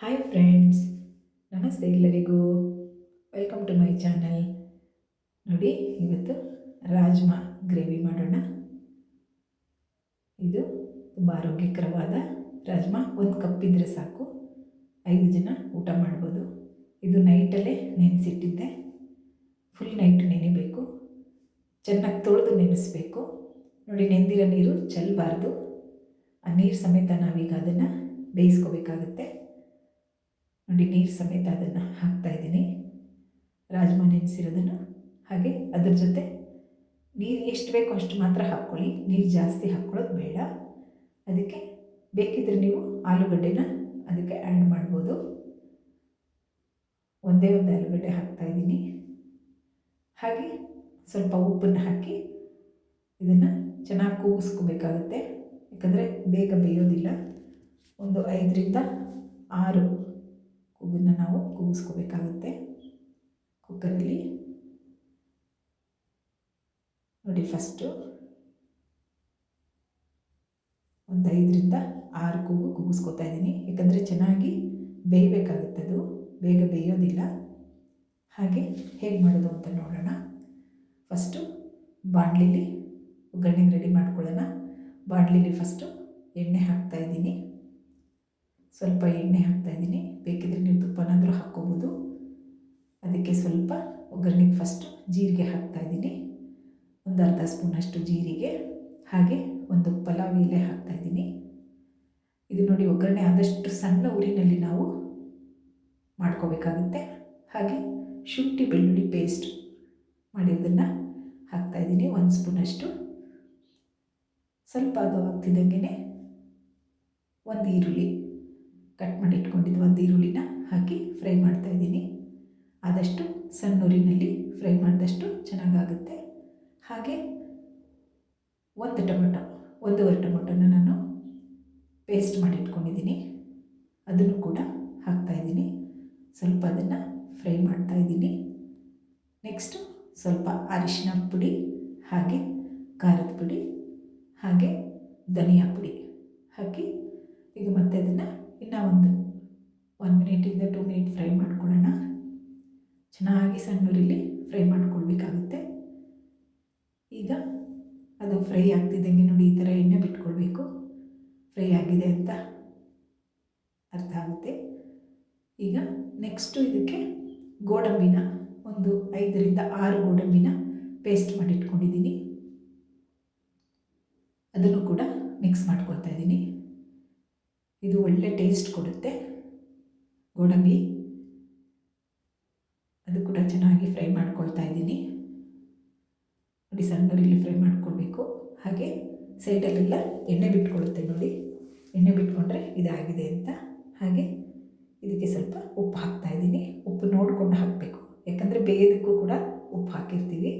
Hi friends ನಮಸ್ತೆ ಎಲ್ಲರಿಗೂ. Welcome to my channel ನೋಡಿ, ಇವತ್ತು ರಾಜ್ಮಾ ಗ್ರೇವಿ ಮಾಡೋಣ. ಇದು ತುಂಬ ಆರೋಗ್ಯಕರವಾದ ರಾಜ್ಮಾ. ಒಂದು ಕಪ್ ಇದ್ದರೆ ಸಾಕು. ಐದು ಜನ ಊಟ ಮಾಡ್ಬೋದು. ಇದು ನೈಟಲ್ಲೇ ನೆನೆಸಿಟ್ಟಿದ್ದೆ. Full night ನೆನೆಬೇಕು. ಚೆನ್ನಾಗಿ ತೊಳೆದು ನೆನೆಸ್ಬೇಕು. ನೋಡಿ, ನೆಂದಿರೋ ನೀರು ಚೆಲ್ಲಬಾರ್ದು ಆ ನೀರು ಸಮೇತ ನಾವೀಗ ಅದನ್ನು ಬೇಯಿಸ್ಕೋಬೇಕಾಗುತ್ತೆ. ನೋಡಿ, ನೀರು ಸಮೇತ ಅದನ್ನು ಹಾಕ್ತಾಯಿದ್ದೀನಿ ರಾಜ್ಮಾ ನೆನೆಸಿರೋದನ್ನು. ಹಾಗೆ ಅದ್ರ ಜೊತೆ ನೀರು ಎಷ್ಟು ಬೇಕೋ ಅಷ್ಟು ಮಾತ್ರ ಹಾಕ್ಕೊಳ್ಳಿ. ನೀರು ಜಾಸ್ತಿ ಹಾಕ್ಕೊಳ್ಳೋದು ಬೇಡ. ಅದಕ್ಕೆ ಬೇಕಿದ್ರೆ ನೀವು ಆಲೂಗಡ್ಡೆನ ಅದಕ್ಕೆ ಆ್ಯಡ್ ಮಾಡ್ಬೋದು. ಒಂದೇ ಒಂದು ಆಲೂಗಡ್ಡೆ ಹಾಕ್ತಾಯಿದ್ದೀನಿ ಹಾಗೆ ಸ್ವಲ್ಪ ಉಪ್ಪನ್ನು ಹಾಕಿ ಇದನ್ನು ಚೆನ್ನಾಗಿ ಕೂಗಿಸ್ಕೋಬೇಕಾಗುತ್ತೆ. ಯಾಕಂದರೆ ಬೇಗ ಬೇಯೋದಿಲ್ಲ. ಒಂದು ಐದರಿಂದ ಆರು ಕೂಗನ್ನು ನಾವು ಕೂಗಿಸ್ಕೋಬೇಕಾಗುತ್ತೆ. ಕುಕ್ಕರಲ್ಲಿ. ನೋಡಿ ಫಸ್ಟು ಒಂದು ಐದರಿಂದ ಆರು ಕೂಗು ಕೂಗಿಸ್ಕೊತಾ ಇದ್ದೀನಿ. ಯಾಕಂದರೆ ಚೆನ್ನಾಗಿ ಬೇಯಬೇಕಾಗುತ್ತೆ ಅದು. ಬೇಗ ಬೇಯೋದಿಲ್ಲ. ಹಾಗೆ ಹೇಗೆ ಮಾಡೋದು ಅಂತ ನೋಡೋಣ. ಫಸ್ಟು ಬಾಣಲಿಲಿ ಒಗ್ಗರಣೆಗೆ ರೆಡಿ ಮಾಡ್ಕೊಳ್ಳೋಣ. ಬಾಣಲಿಲಿ ಫಸ್ಟು ಎಣ್ಣೆ ಹಾಕ್ತಾಯಿದ್ದೀನಿ ಸ್ವಲ್ಪ ಎಣ್ಣೆ ಹಾಕ್ತಾಯಿದ್ದೀನಿ ಬೇಕಿದ್ರೆ ನೀವು ತುಪ್ಪನಾದರೂ ಹಾಕ್ಕೋಬೋದು. ಅದಕ್ಕೆ ಸ್ವಲ್ಪ ಒಗ್ಗರಣೆಗೆ ಫಸ್ಟು ಜೀರಿಗೆ ಹಾಕ್ತಾಯಿದ್ದೀನಿ ಒಂದು ಅರ್ಧ ಸ್ಪೂನಷ್ಟು ಜೀರಿಗೆ. ಹಾಗೆ ಒಂದು ಪಲಾವ್ ಎಲೆ ಹಾಕ್ತಾಯಿದ್ದೀನಿ ಇದು ನೋಡಿ ಒಗ್ಗರಣೆ ಆದಷ್ಟು ಸಣ್ಣ ಉರಿನಲ್ಲಿ ನಾವು ಮಾಡ್ಕೋಬೇಕಾಗುತ್ತೆ. ಹಾಗೆ ಶುಂಠಿ ಬೆಳ್ಳುಳ್ಳಿ ಪೇಸ್ಟ್ ಮಾಡಿರೋದನ್ನು ಹಾಕ್ತಾಯಿದ್ದೀನಿ ಒಂದು ಸ್ಪೂನಷ್ಟು ಸ್ವಲ್ಪ ಅದು ಆಗ್ತಿದ್ದಂಗೆ ಒಂದು ಈರುಳ್ಳಿ. ಕಟ್ ಮಾಡಿ ಇಟ್ಕೊಂಡಿದ್ದು ಒಂದು ಈರುಳ್ಳಿನ ಹಾಕಿ ಫ್ರೈ ಮಾಡ್ತಾಯಿದ್ದೀನಿ ಆದಷ್ಟು ಸಣ್ಣ ಉರಿನಲ್ಲಿ ಫ್ರೈ ಮಾಡಿದಷ್ಟು ಚೆನ್ನಾಗಾಗುತ್ತೆ. ಹಾಗೆ ಒಂದು ಟೊಮೆಟೊ, ಒಂದೂವರೆ ಟೊಮೆಟೊನ ನಾನು ಪೇಸ್ಟ್ ಮಾಡಿ ಇಟ್ಕೊಂಡಿದ್ದೀನಿ. ಅದನ್ನು ಕೂಡ ಹಾಕ್ತಾಯಿದ್ದೀನಿ ಸ್ವಲ್ಪ ಅದನ್ನು ಫ್ರೈ ಮಾಡ್ತಾಯಿದ್ದೀನಿ ನೆಕ್ಸ್ಟು ಸ್ವಲ್ಪ ಅರಿಶಿನ ಪುಡಿ, ಹಾಗೆ ಖಾರದ ಪುಡಿ, ಹಾಗೆ ಧನಿಯಾ ಚೆನ್ನಾಗಿ ಸಣ್ಣೂರಿಲಿ ಫ್ರೈ ಮಾಡ್ಕೊಳ್ಬೇಕಾಗುತ್ತೆ. ಈಗ ಅದು ಫ್ರೈ ಆಗ್ತಿದ್ದಂಗೆ ನೋಡಿ ಈ ಥರ ಎಣ್ಣೆ ಬಿಟ್ಕೊಳ್ಬೇಕು. ಫ್ರೈ ಆಗಿದೆ ಅಂತ ಅರ್ಥ ಆಗುತ್ತೆ. ಈಗ ನೆಕ್ಸ್ಟು ಇದಕ್ಕೆ ಗೋಡಂಬಿನ ಒಂದು ಐದರಿಂದ ಆರು ಗೋಡಂಬಿನ ಪೇಸ್ಟ್ ಮಾಡಿಟ್ಕೊಂಡಿದ್ದೀನಿ. ಅದನ್ನು ಕೂಡ ಮಿಕ್ಸ್ ಮಾಡ್ಕೊಳ್ತಾ ಇದ್ದೀನಿ. ಇದು ಒಳ್ಳೆ ಟೇಸ್ಟ್ ಕೊಡುತ್ತೆ ಗೋಡಂಬಿ. ಚೆನ್ನಾಗಿ ಫ್ರೈ ಮಾಡ್ಕೊಳ್ತಾ ಇದ್ದೀನಿ. ನೋಡಿ ಫ್ರೈ ಮಾಡ್ಕೊಳ್ಬೇಕು. ಹಾಗೆ ಸೈಡಲ್ಲೆಲ್ಲ ಎಣ್ಣೆ ಬಿಟ್ಕೊಳ್ಳುತ್ತೆ ನೋಡಿ. ಎಣ್ಣೆ ಬಿಟ್ಕೊಂಡ್ರೆ ಇದಾಗಿದೆ ಅಂತ. ಹಾಗೆ ಇದಕ್ಕೆ ಸ್ವಲ್ಪ ಉಪ್ಪು ಹಾಕ್ತಾ ಇದ್ದೀನಿ. ಉಪ್ಪು ನೋಡಿಕೊಂಡು ಹಾಕಬೇಕು. ಯಾಕಂದರೆ ಬೇಯೋದಕ್ಕೂ ಕೂಡ ಉಪ್ಪು ಹಾಕಿರ್ತೀವಿ.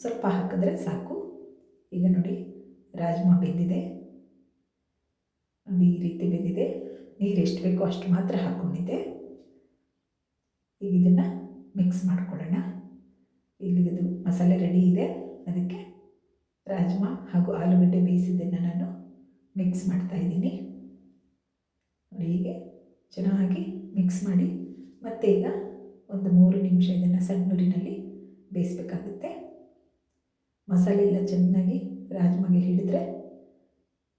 ಸ್ವಲ್ಪ ಹಾಕಿದ್ರೆ ಸಾಕು. ಈಗ ನೋಡಿ ರಾಜ್ಮಾ ಬೆಂದಿದೆ. ನೋಡಿ ಈ ರೀತಿ ಬೆಂದಿದೆ. ನೀರು ಎಷ್ಟು ಬೇಕೋ ಅಷ್ಟು ಮಾತ್ರ ಹಾಕ್ಕೊಂಡಿದ್ದೆ ಈಗ ಇದನ್ನು ಮಿಕ್ಸ್ ಮಾಡ್ಕೊಳ್ಳೋಣ. ಇಲ್ಲಿ ಇದು ಮಸಾಲೆ ರೆಡಿ ಇದೆ. ಅದಕ್ಕೆ ರಾಜ್ಮಾ ಹಾಗೂ ಆಲೂಗಡ್ಡೆ ಬೇಯಿಸಿದ್ದನ್ನು ನಾನು ಮಿಕ್ಸ್ ಮಾಡ್ತಾಯಿದ್ದೀನಿ ನೋಡಿ ಹೀಗೆ ಚೆನ್ನಾಗಿ ಮಿಕ್ಸ್ ಮಾಡಿ ಮತ್ತೆ ಈಗ ಒಂದು ಮೂರು ನಿಮಿಷ ಇದನ್ನು ಸಣ್ಣೂರಿನಲ್ಲಿ ಬೇಯಿಸ್ಬೇಕಾಗುತ್ತೆ. ಮಸಾಲೆ ಎಲ್ಲ ಚೆನ್ನಾಗಿ ರಾಜ್ಮಾಗೆ ಹಿಡಿದ್ರೆ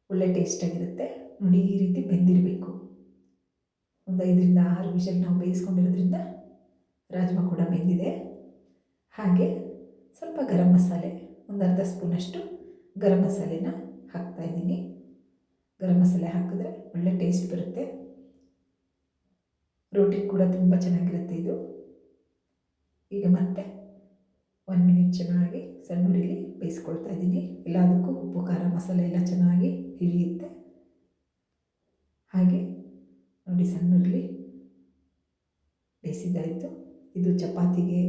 ಒಳ್ಳೆ ಟೇಸ್ಟಾಗಿರುತ್ತೆ ನೋಡಿ ಈ ರೀತಿ ಬೆಂದಿರಬೇಕು. ಒಂದು ಐದರಿಂದ ಆರು ವಿಷಲ್ ನಾವು ಬೇಯಿಸ್ಕೊಂಡಿರೋದ್ರಿಂದ ರಾಜ್ಮಾ ಕೂಡ ಬೆಂದಿದೆ. ಹಾಗೆ ಸ್ವಲ್ಪ ಗರಂ ಮಸಾಲೆ, ಒಂದು ಅರ್ಧ ಸ್ಪೂನಷ್ಟು ಗರಂ ಮಸಾಲೆನ ಹಾಕ್ತಾಯಿದ್ದೀನಿ ಗರಂ ಮಸಾಲೆ ಹಾಕಿದ್ರೆ ಒಳ್ಳೆ ಟೇಸ್ಟ್ ಬರುತ್ತೆ. ರೋಟಿ ಕೂಡ ತುಂಬ ಚೆನ್ನಾಗಿರುತ್ತೆ ಇದು. ಈಗ ಮತ್ತೆ ಒನ್ ಮಿನಿಟ್ ಚೆನ್ನಾಗಿ ಸಣ್ಣೂರಿಲಿ ಬೇಯಿಸ್ಕೊಳ್ತಾ ಇದ್ದೀನಿ. ಎಲ್ಲದಕ್ಕೂ ಉಪ್ಪು, ಖಾರ, ಮಸಾಲೆ ಎಲ್ಲ ಚೆನ್ನಾಗಿ ಹಿಡಿಯುತ್ತೆ. ಹಾಗೆ ನೋಡಿ ಸಣ್ಣೂರಲ್ಲಿ ಬೇಯಿಸಿದ್ದಾಯಿತು. ಇದು ಚಪಾತಿಗೆ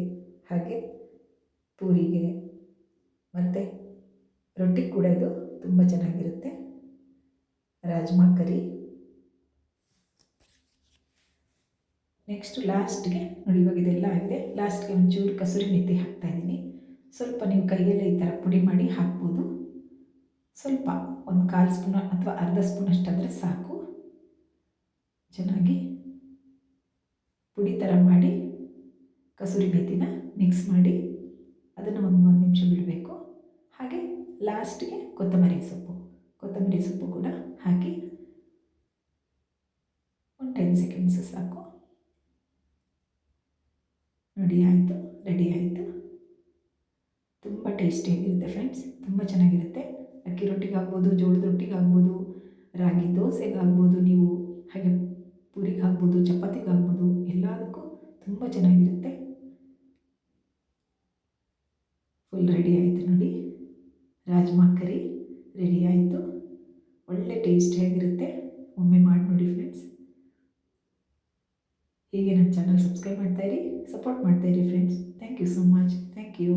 ಹಾಗೆ ಪೂರಿಗೆ ಮತ್ತು ರೊಟ್ಟಿ ಕೂಡ ಇದು ತುಂಬ ಚೆನ್ನಾಗಿರುತ್ತೆ. ರಾಜ್ಮಾ ಕರಿ. ನೆಕ್ಸ್ಟ್ ಲಾಸ್ಟ್ಗೆ ನೋಡಿ ಇವಾಗ ಇದೆಲ್ಲ ಆಗಿದೆ. ಲಾಸ್ಟ್ಗೆ ಒಂಚೂರು ಕಸೂರಿ ಮೆಥಿ ಹಾಕ್ತಾಯಿದ್ದೀನಿ ಸ್ವಲ್ಪ ನೀವು ಕೈಯಲ್ಲೇ ಈ ಥರ ಪುಡಿ ಮಾಡಿ ಹಾಕ್ಬೋದು. ಸ್ವಲ್ಪ ಒಂದು ಕಾಲು ಸ್ಪೂನ್ ಅಥವಾ ಅರ್ಧ ಸ್ಪೂನ್ ಅಷ್ಟಾದರೆ ಸಾಕು. ಚೆನ್ನಾಗಿ ಪುಡಿ ಥರ ಮಾಡಿ ಕಸೂರಿ ಮೇಥಿನ ಮಿಕ್ಸ್ ಮಾಡಿ ಅದನ್ನು ಒಂದು ಒಂದು ನಿಮಿಷ ಬಿಡಬೇಕು. ಹಾಗೆ ಲಾಸ್ಟ್ಗೆ ಕೊತ್ತಂಬರಿ ಸೊಪ್ಪು. ಕೊತ್ತಂಬರಿ ಸೊಪ್ಪು ಕೂಡ ಹಾಕಿ ಒಂದು ಟೆನ್ ಸೆಕೆಂಡ್ಸ್ ಸಾಕು. ನೋಡಿ, ಆಯಿತು ರೆಡಿ ಆಯಿತು. ತುಂಬ ಟೇಸ್ಟಿಯಾಗಿರುತ್ತೆ ಫ್ರೆಂಡ್ಸ್ ತುಂಬ ಚೆನ್ನಾಗಿರುತ್ತೆ. ಅಕ್ಕಿ ರೊಟ್ಟಿಗೆ ಆಗ್ಬೋದು ಜೋಳದ ರೊಟ್ಟಿಗೆ ಆಗ್ಬೋದು ರಾಗಿ ದೋಸೆಗೆ ಆಗ್ಬೋದು ನೀವು ಹಾಗೆ ಪೂರಿಗೆ ಹಾಕ್ಬೋದು ಚಪಾತಿಗೆ ಆಗ್ಬೋದು ಎಲ್ಲದಕ್ಕೂ ತುಂಬ ಚೆನ್ನಾಗಿರುತ್ತೆ. ಫುಲ್ ರೆಡಿ ಆಯಿತು ನೋಡಿ. ರಾಜ್ಮಾ ಕರಿ ರೆಡಿ ಆಯಿತು. ಒಳ್ಳೆ ಟೇಸ್ಟಿಯಾಗಿರುತ್ತೆ ಒಮ್ಮೆ ಮಾಡಿ ನೋಡಿ ಫ್ರೆಂಡ್ಸ್ ಹೀಗೆ ನನ್ನ ಚಾನಲ್ ಸಬ್ಸ್ಕ್ರೈಬ್ ಮಾಡ್ತಾಯಿರಿ support ಮಾಡ್ತಾಯಿರಿ friends thank you so much thank you